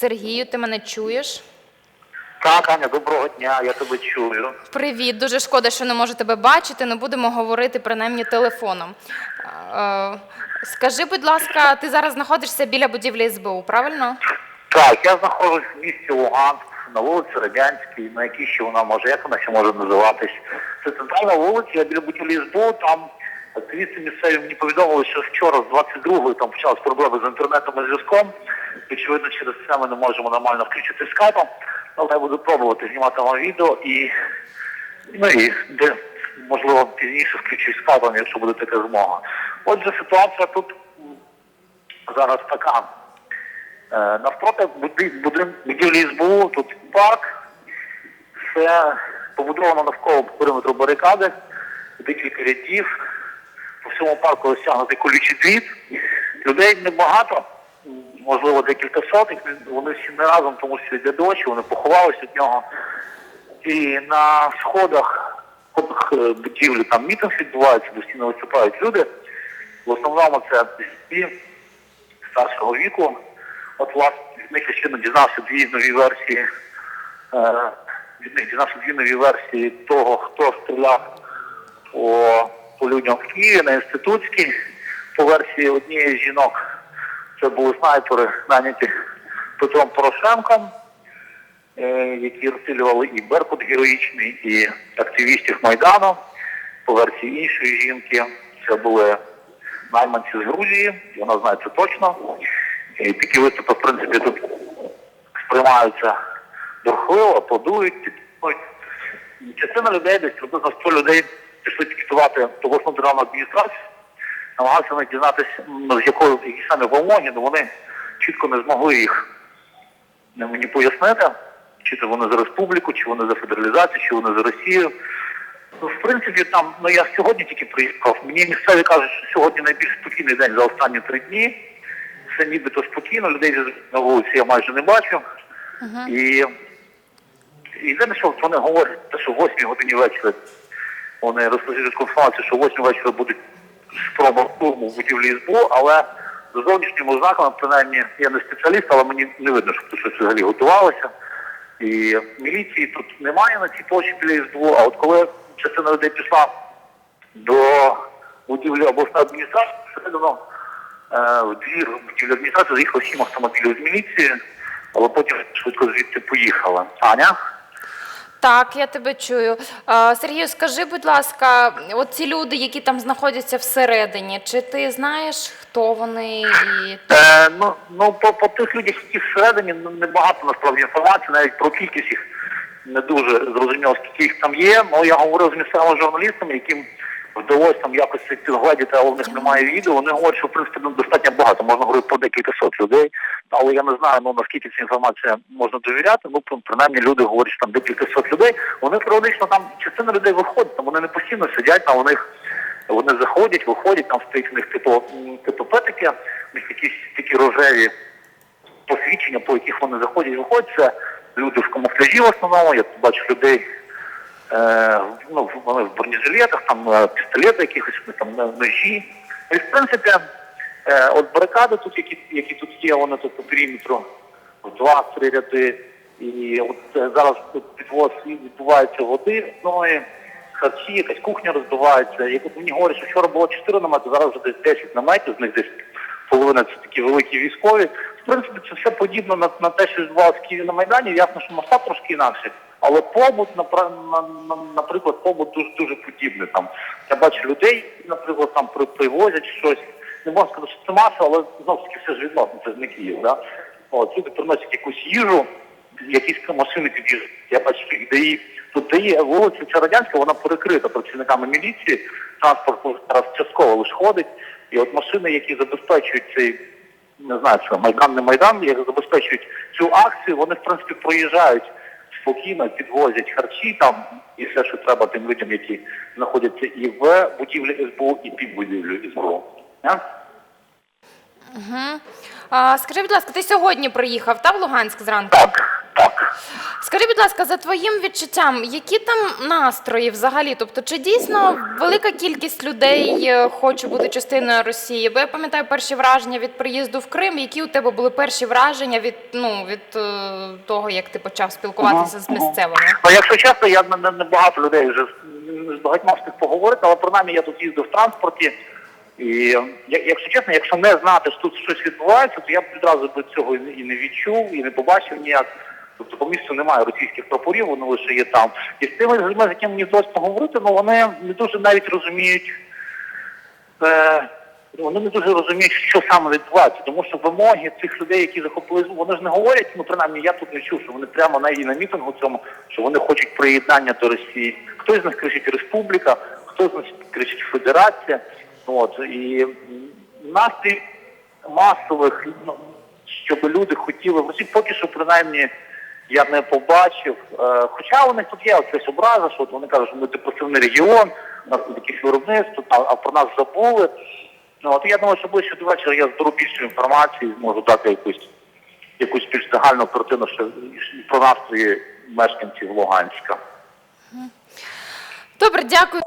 Сергію, ти мене чуєш? Так, Аня, доброго дня, я тебе чую. Привіт, дуже шкода, що не можу тебе бачити. Не будемо говорити принаймні телефоном. Е, скажи, будь ласка, ти зараз знаходишся біля будівлі СБУ, правильно? Так, я знаходжусь в місті Луганськ, на вулиці Радянській, на якій ще вона може, як вона ще може називатись. Це центральна вулиця, я біля будівлі СБУ, там активісти місцеві мені повідомили, що вчора з 22-ї там почалась проблеми з інтернетом і зв'язком. Очевидно, через це ми не можемо нормально включити скайпом, але я буду пробувати знімати вам відео і, ну і де, можливо пізніше включу скайпом, якщо буде така змога. Отже, ситуація тут зараз така. Е, Навпроти будівлі СБУ, тут парк, все побудовано навколо периметру барикади, декілька рядів. По всьому парку розтягнутий колючий дріт. Людей небагато, можливо, декілька сотень. Вони всі не разом, тому що йде дощ, вони поховалися від нього. І на сходах е, будівлі там мітинг відбувається, постійно виступають люди. В основному це жінки старшого віку. От власне від них я щойно дізнався дві нові версії. Е, від них дізнався дві нові версії того, хто стріляв по людям в Києві на інститутській. По версії однієї з жінок це були снайпери, наняті Петром Порошенком, е, які розстрілювали і Беркут героїчний, і активістів Майдану. По версії іншої жінки це були найманці з Грузії, і вона знає це точно. І такі виступи, в принципі, тут сприймаються бурхливо, аплодують, підтримують. Частина людей, десь приблизно 100 людей пішли пікетувати обласну державну адміністрацію, намагалися не дізнатися, з якої які саме вимоги, але вони чітко не змогли їх мені пояснити, чи це вони за республіку, чи вони за федералізацію, чи вони за Росію. Ну, в принципі, там, ну я сьогодні тільки приїхав. Мені місцеві кажуть, що сьогодні найбільш спокійний день за останні три дні. Все нібито спокійно, людей на вулиці я майже не бачу. І і єдине, що вони говорять, що в 8 годині вечора вони розповідають інформацію, що в 8 вечора буде спроба штурму в будівлі СБУ, але за зовнішніми ознаками, принаймні, я не спеціаліст, але мені не видно, що тут щось взагалі готувалося. І міліції тут немає на цій площі біля СБУ, а от коли частина людей пішла до будівлі обласної адміністрації, всередину е, в двір будівлі адміністрації заїхало сім автомобілів з міліції, але потім швидко звідти поїхали. Аня? Так, я тебе чую. Сергію, скажи, будь ласка, оці люди, які там знаходяться всередині, чи ти знаєш, хто вони і Е, ну, ну по, по тих людях, які всередині, ну, небагато насправді інформації, навіть про кількість їх не дуже зрозуміло, скільки їх там є. Ну я говорив з місцевими журналістами, яким вдалося там якось це підгледіти, але в них немає відео. Вони говорять, що в принципі ну, достатньо багато, можна говорити про декілька сот людей. Але я не знаю, ну наскільки ця інформація можна довіряти. Ну принаймні люди говорять, що там декілька сот людей. Вони періодично там частина людей виходить, там вони не постійно сидять, там у них вони заходять, виходять, там стоїть у них типу, типу петики, у них якісь такі рожеві посвідчення, по яких вони заходять, виходять. Це люди в камуфляжі в основному. Я бачу людей, ну, вони в бронежилетах, там е, пістолети якихось, там е, ножі. І в принципі, е, от барикади тут, які, які тут є, вони тут по периметру в два-три ряди. І от е, зараз тут підвоз відбувається води питної, харчі, якась кухня розбивається. Як от мені говорять, що вчора було 4 намети, зараз вже десь 10 наметів, з них десь половина це такі великі військові. В принципі, це все подібно на, на те, що відбувалося в Києві на Майдані. Ясно, що масштаб трошки інакший. Але побут, на, на, наприклад, побут дуже дуже подібний. Там я бачу людей, наприклад, там при- привозять щось. Не можна сказати, що це маса, але знову ж таки все ж відносно, це ж не Київ. Да? От, люди приносять якусь їжу, якісь машини під'їжджають. Я бачу, і ДАІ. Тут ДАІ, вулиця ця радянська, вона перекрита працівниками міліції, транспорт зараз частково лише ходить. І от машини, які забезпечують цей, не знаю, що Майдан не Майдан, які забезпечують цю акцію, вони в принципі проїжджають спокійно, підвозять харчі там і все, що треба тим людям, які знаходяться і в будівлі СБУ, і під будівлю СБУ. Угу. А, скажи, будь ласка, ти сьогодні приїхав та в Луганськ зранку? Так, Так. Скажи, будь ласка, за твоїм відчуттям, які там настрої взагалі? Тобто, чи дійсно велика кількість людей е, хоче бути частиною Росії? Бо я пам'ятаю перші враження від приїзду в Крим. Які у тебе були перші враження від ну від е, того, як ти почав спілкуватися з Ага, ага. місцевими? Ну, якщо чесно, я не, не, багато людей вже з- з багатьма встиг поговорити, але принаймні я тут їздив в транспорті. І якщо чесно, якщо не знати, що тут щось відбувається, то я б відразу би цього і не відчув, і не побачив ніяк. Тобто по місту немає російських прапорів, вони лише є там. І з тими людьми, з якими мені вдалося поговорити, ну вони не дуже навіть розуміють. Е, вони не дуже розуміють, що саме відбувається, тому що вимоги цих людей, які захопили, вони ж не говорять, ну принаймні я тут не чув, що вони прямо на і на мітингу цьому, що вони хочуть приєднання до Росії. Хтось з них кричить Республіка, хтось з них кричить Федерація. От і настрій масових, ну, щоб люди хотіли в Росії, поки що принаймні. Я не побачив. Е, хоча у них тут є якась образа, що вони кажуть, що ми депресивний регіон, у нас якісь виробництво, а, про нас забули. Ну, от я думаю, що ближче до вечора я зберу більше інформації, зможу дати якусь, якусь більш загальну картину і про настрої мешканців Луганська. Добре, дякую.